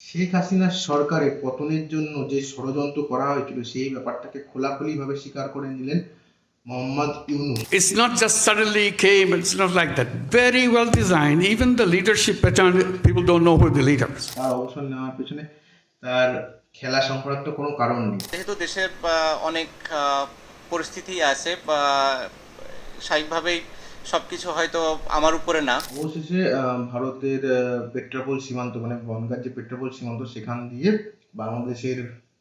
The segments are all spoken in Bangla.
শেখ হাসিনার সরকারের পতনের জন্য যে ষড়যন্ত্র করা হয়েছিল সেই ব্যাপারটাকে খোলাখুলিভাবে স্বীকার করে নিলেন Mohammad Yunus It's not just suddenly came, it's not like that. Very well designed. Even the leadership pattern, people don't know who the leaders. তার অবসর নেওয়ার পেছনে তার খেলা সংক্রান্ত কোনো কারণ নেই যেহেতু দেশের অনেক পরিস্থিতি আছে বা স্বাভাবিকভাবেই সব কিছু হয়তো আমার উপরে না। অবশেষে ভারতের পেট্রাপোল সীমান্ত মানে বনগাঁ যে পেট্রাপোল সীমান্ত, সেখান দিয়ে বাংলাদেশের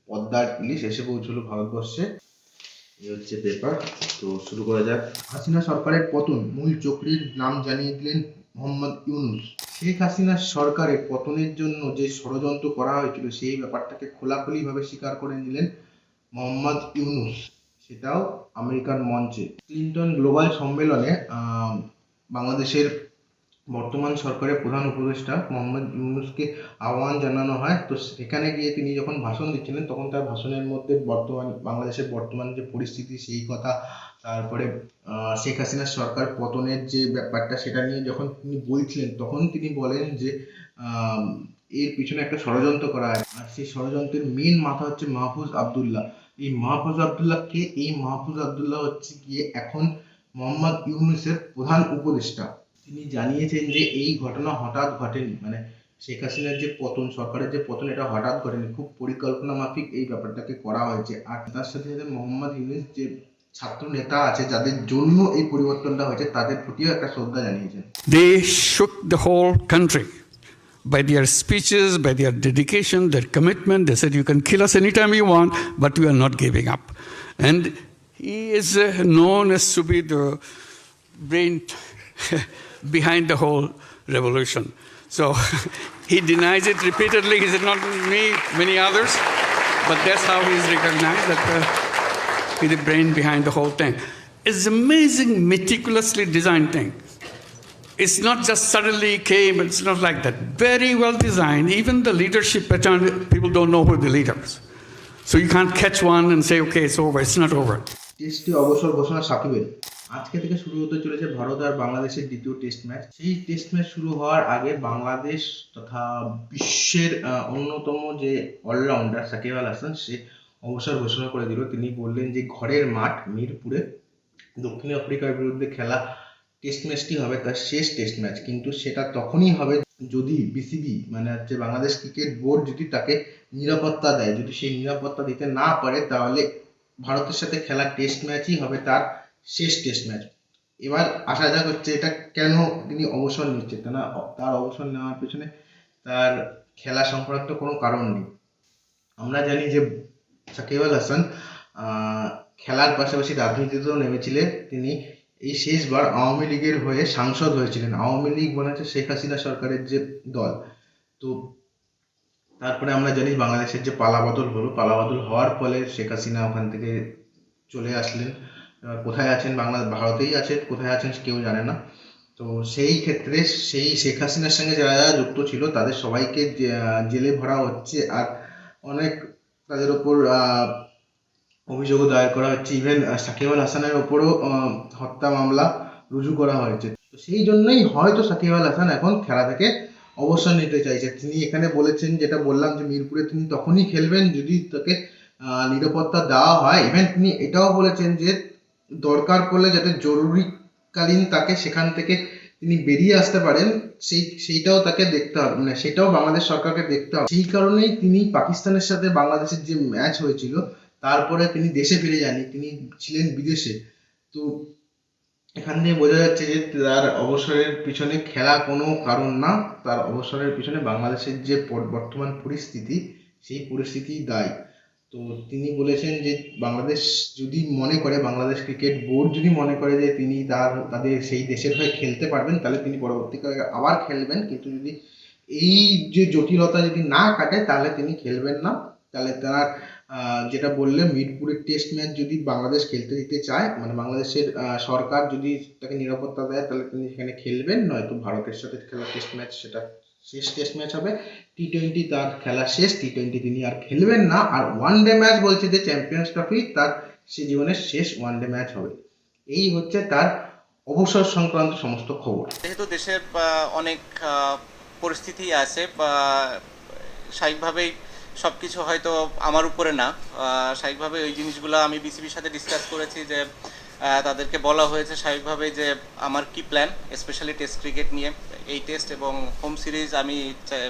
পদ্মার ইলিশ এসে পৌঁছলো ভারতবর্ষে। এই হচ্ছে পেপার তো শুরু করা যাক। হাসিনা সরকারের পতন, মূল চক্রীর নাম জানিয়ে দিলেন মোহাম্মদ ইউনুস। শেখ হাসিনার সরকারের পতনের জন্য যে ষড়যন্ত্র করা হয়েছিল, সেই ব্যাপারটাকে খোলাখুলিভাবে স্বীকার করে নিলেন মোহাম্মদ ইউনুস। সেটাও আমেরিকান মঞ্চে। ক্লিন্টন গ্লোবাল সম্মেলনে বাংলাদেশের বর্তমান সরকারের প্রধান উপদেষ্টা মোহাম্মদ ইউনুসকে আহ্বান জানানো হয়। তো সেখানে গিয়ে তিনি যখন ভাষণ দিচ্ছিলেন, তখন তার ভাষণের মধ্যে বর্তমান, বাংলাদেশের বর্তমান যে পরিস্থিতি, সেই কথা, তারপরে শেখ হাসিনার সরকার পতনের যে ব্যাপারটা, সেটা নিয়ে যখন তিনি বলছিলেন, তখন তিনি বলেন যে এর পিছনে একটা ষড়যন্ত্র করা হয় আর সেই ষড়যন্ত্রের মেন মাথা হচ্ছে মাহফুজ আবদুল্লাহ। এই মাহফুজ আবদুল্লাহ কে এই মাহফুজ আবদুল্লাহ হচ্ছে গিয়ে এখন মোহাম্মদ ইউনুসের প্রধান উপদেষ্টা। তিনি জানিয়েছেন যে এই ঘটনা হঠাৎ ঘটেনি। মানে শেখ হাসিনার যে পতন, সরকারের যে পতন, এটা হঠাৎ ঘটেনি। খুব পরিকল্পনা মাফিক এই ব্যাপারটাকে করা হয়েছে। আর তার সাথে সাথে মোহাম্মদ ইউনুস যে ছাত্র নেতা আছে, যাদের জন্য এই পরিবর্তনটা হয়েছে, তাদের প্রতিও একটা শ্রদ্ধা জানিয়েছেন। They shook the whole country. By their speeches, by their dedication, their commitment. They said, You can kill us anytime you want, but we are not giving up. And he is uh, known as to be the brain behind the whole revolution. So he denies it repeatedly. He said, Not me, many others. But that's how he's recognized that uh, he's the brain behind the whole thing. It's amazing, meticulously designed thing. It's not just suddenly came, it's not like that. Very well designed. Even the leadership pattern, people don't know who the leaders. So you can't catch one and say, okay, it's over. It's not over. টেস্টে অবসর ঘোষণা সাকিবের আজকে থেকে শুরু হতে চলেছে ভারত আর বাংলাদেশের দ্বিতীয় টেস্ট ম্যাচ সেই টেস্ট ম্যাচ শুরু হওয়ার আগে বাংলাদেশ তথা বিশ্বের অন্যতম যে অলরাউন্ডার সাকিব আল হাসান সে অবসর ঘোষণা করে দিল তিনি বললেন যে ঘরের মাঠ মিরপুরে দক্ষিণ আফ্রিকার বিরুদ্ধে খেলা টেস্ট ম্যাচটি হবে তার শেষ টেস্ট ম্যাচ কিন্তু সেটা তখনই হবে যদি বিসিবি মানে হচ্ছে বাংলাদেশ ক্রিকেট বোর্ড যদি তাকে নিরাপত্তা দেয়, যদি সেই নিরাপত্তা দিতে না পারে, তাহলে ভারতের সাথে খেলা টেস্ট ম্যাচই হবে তার শেষ টেস্ট ম্যাচ এবার আসা যাক হচ্ছে এটা কেন তিনি অবসর নিচ্ছে তা না তার অবসর নেওয়ার পেছনে তার খেলা সংক্রান্ত কোনো কারণ নেই। আমরা জানি যে সাকিব আল হাসান খেলার পাশাপাশি রাজনীতিতেও নেমেছিলেন তিনি। এই শেষবার আওয়ামী লীগের হয়ে সাংসদ হয়েছিলেন। আওয়ামী লীগ মানে হচ্ছে শেখ হাসিনা সরকারের যে দল। তো তারপরে আমরা জানি বাংলাদেশের যে পালাবদল হলো, পালাবদল হওয়ার ফলে শেখ হাসিনা ওখান থেকে চলে আসলেন। কোথায় আছেন? বাংলা ভারতেই আছেন কোথায় আছেন কেউ জানে না। তো সেই ক্ষেত্রে সেই শেখ হাসিনার সঙ্গে যারা যারা যুক্ত ছিল, তাদের সবাইকে জেলে ভরা হচ্ছে। আর অনেক তাদের ওপর অভিযোগও দায়ের করা হচ্ছে। ইভেন সাকিব আল হাসানের ওপরও হত্যা মামলা রুজু করা হয়েছে। তো সেই জন্যই হয়তো সাকিব আল হাসান এখন খেলা থেকে অবসর নিতে চাইছে। তিনি এখানে বলেছেন, যেটা বললাম যে মিরপুরে তিনি তখনই খেলবেন যদি তাকে নিরাপত্তা দেওয়া হয়। ইভেন তিনি এটাও বলেছেন যে দরকার পড়লে যাতে জরুরিকালীন তাকে সেখান থেকে তিনি বেরিয়ে আসতে পারেন, সেই, সেইটাও তাকে দেখতে হবে। মানে সেটাও বাংলাদেশ সরকারকে দেখতে হবে। সেই কারণেই তিনি পাকিস্তানের সাথে বাংলাদেশের যে ম্যাচ হয়েছিল তারপরে তিনি দেশে ফিরে যাননি, তিনি ছিলেন বিদেশে। তো এখান থেকে বোঝা যাচ্ছে যে তার অবসরের পিছনে খেলা কোনো কারণ না, তার অবসরের পিছনে বাংলাদেশের যে বর্তমান পরিস্থিতি, সেই পরিস্থিতি দায়ী। তো তিনি বলেছেন যে বাংলাদেশ যদি মনে করে, বাংলাদেশ ক্রিকেট বোর্ড যদি মনে করে যে তিনি তার, তাদের সেই দেশের হয়ে খেলতে পারবেন, তাহলে তিনি পরবর্তীকালে আবার খেলবেন। কিন্তু যদি এই যে জটিলতা যদি না কাটে, তাহলে তিনি খেলবেন না। তাহলে তার যেটা বললে মিরপুরের টেস্ট ম্যাচ যদি বাংলাদেশ খেলতে দিতে চায় মানে বাংলাদেশের সরকার যদি তাকে নিরাপত্তা দেয়, তাহলে তিনি সেখানে খেলবেন, নয়তো ভারতের সাথে খেলা টেস্ট ম্যাচ সেটা শেষ টেস্ট ম্যাচ হবে। টি টোয়েন্টি তার খেলা শেষ টি টোয়েন্টি তিনি আর খেলবেন না। আর ওয়ান ডে ম্যাচ বলছে যে চ্যাম্পিয়ন্স ট্রফি তার সে জীবনের শেষ ওয়ান ডে ম্যাচ হবে। এই হচ্ছে তার অবসর সংক্রান্ত সমস্ত খবর। যেহেতু দেশের অনেক পরিস্থিতি আছে স্বাভাবিকভাবেই সব কিছু হয়তো আমার উপরে না। স্বাভাবিকভাবে ওই জিনিসগুলো আমি বিসিবির সাথে ডিসকাস করেছি যে তাদেরকে বলা হয়েছে স্বাভাবিকভাবে যে আমার কি প্ল্যান স্পেশালি টেস্ট ক্রিকেট নিয়ে। এই টেস্ট এবং হোম সিরিজ আমি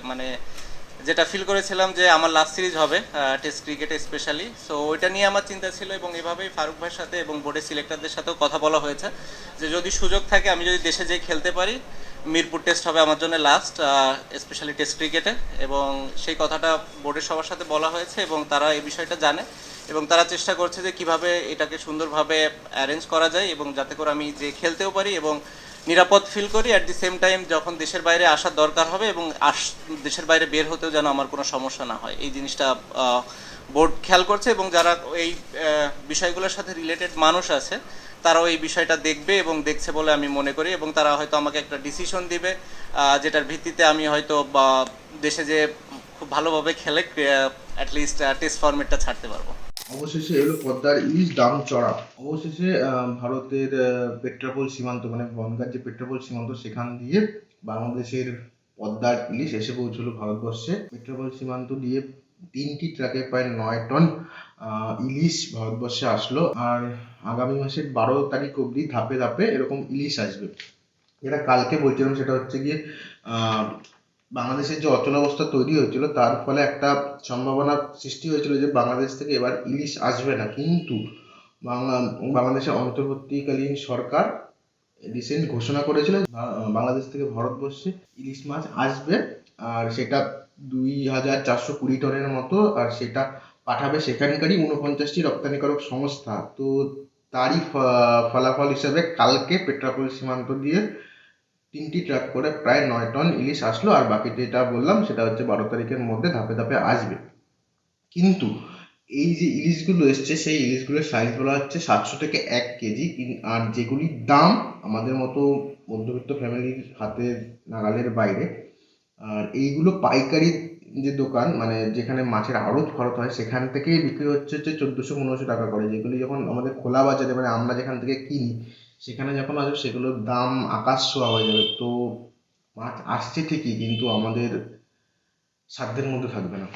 মানে যেটা ফিল করেছিলাম যে আমার লাস্ট সিরিজ হবে টেস্ট ক্রিকেটে স্পেশালি সো ওইটা নিয়ে আমার চিন্তা ছিল এবং এভাবেই ফারুক ভাইয়ের সাথে এবং বোর্ডের সিলেক্টরদের সাথেও কথা বলা হয়েছে। যে যদি সুযোগ থাকে, আমি যদি দেশে যেয়ে খেলতে পারি মিরপুর টেস্ট হবে আমার জন্য লাস্ট স্পেশালি টেস্ট ক্রিকেটে এবং সেই কথাটা বোর্ডের সবার সাথে বলা হয়েছে এবং তারা এই বিষয়টা জানে। এবং তারা চেষ্টা করছে যে কীভাবে এটাকে সুন্দরভাবে অ্যারেঞ্জ করা যায় এবং যাতে করে আমি যে খেলতেও পারি এবং নিরাপদ ফিল করি। অ্যাট দি সেম টাইম যখন দেশের বাইরে আসার দরকার হবে এবং আস, দেশের বাইরে বের হতেও যেন আমার কোনো সমস্যা না হয়। এই জিনিসটা বোর্ড খেয়াল করছে এবং যারা এই বিষয়গুলোর সাথে রিলেটেড মানুষ আছে তারাও এই বিষয়টা দেখবে এবং দেখছে বলে আমি মনে করি এবং তারা হয়তো আমাকে একটা ডিসিশন দিবে যেটার ভিত্তিতে আমি হয়তো দেশে যে খুব ভালোভাবে খেলে অ্যাটলিস্ট টেস্ট ফরম্যাটটা ছাড়তে পারব। অবশেষে এলো পদ্মার ইলিশ দাম চড়া অবশেষে ভারতের পেট্রাপোল সীমান্ত মানে বনগার যে পেট্রাপোল সীমান্ত, সেখান দিয়ে বাংলাদেশের পদ্মার ইলিশ এসে পৌঁছলো ভারতবর্ষে। পেট্রাপোল সীমান্ত দিয়ে তিনটি ট্রাকে প্রায় নয় টন ইলিশ ভারতবর্ষে আসলো, আর আগামী মাসের বারো তারিখ অবধি ধাপে ধাপে এরকম ইলিশ আসবে। যেটা কালকে বলছিলাম, সেটা হচ্ছে গিয়ে বাংলাদেশের যে অচলাবস্থা তৈরি হয়েছিল, তার ফলে একটা সম্ভাবনা সৃষ্টি হয়েছিল যে বাংলাদেশ থেকে এবার ইলিশ আসবে না। কিন্তু বাংলা, বাংলাদেশের অন্তর্বর্তীকালীন সরকার রিসেন্ট ঘোষণা করেছিল বাংলাদেশ থেকে ভারতবর্ষে ইলিশ মাছ আসবে, আর সেটা দুই হাজার চারশো কুড়ি টনের মতো, আর সেটা পাঠাবে সেখানকারই উনপঞ্চাশটি রপ্তানিকারক সংস্থা। তো তারই ফলাফল হিসাবে কালকে পেট্রাপোল সীমান্ত দিয়ে তিনটি ট্রাক করে প্রায় নয় টন ইলিশ আসলো। আর বাকি যেটা বললাম, সেটা হচ্ছে বারো তারিখের মধ্যে ধাপে ধাপে আসবে। কিন্তু এই যে ইলিশগুলো এসছে, সেই ইলিশগুলোর সাইজ বলা হচ্ছে সাতশো থেকে এক কেজি। আর যেগুলির দাম আমাদের মতো মধ্যবিত্ত ফ্যামিলির হাতের নাগালের বাইরে, আর এইগুলো পাইকারি যে দোকান মানে যেখানে মাছের আড়ত খরচ হয়, সেখান থেকেই বিক্রি হচ্ছে হচ্ছে চোদ্দোশো পনেরোশো টাকা করে। যেগুলি যখন আমাদের খোলা বাজারে মানে আমরা যেখান থেকে কিনি, সেখানে যখন আসবে, সেগুলোর দাম আকাশ ছোঁয়া হয়ে যাবে। তো মাছ আসছে ঠিকই, কিন্তু আমাদের সাধ্যের মধ্যে থাকবে না।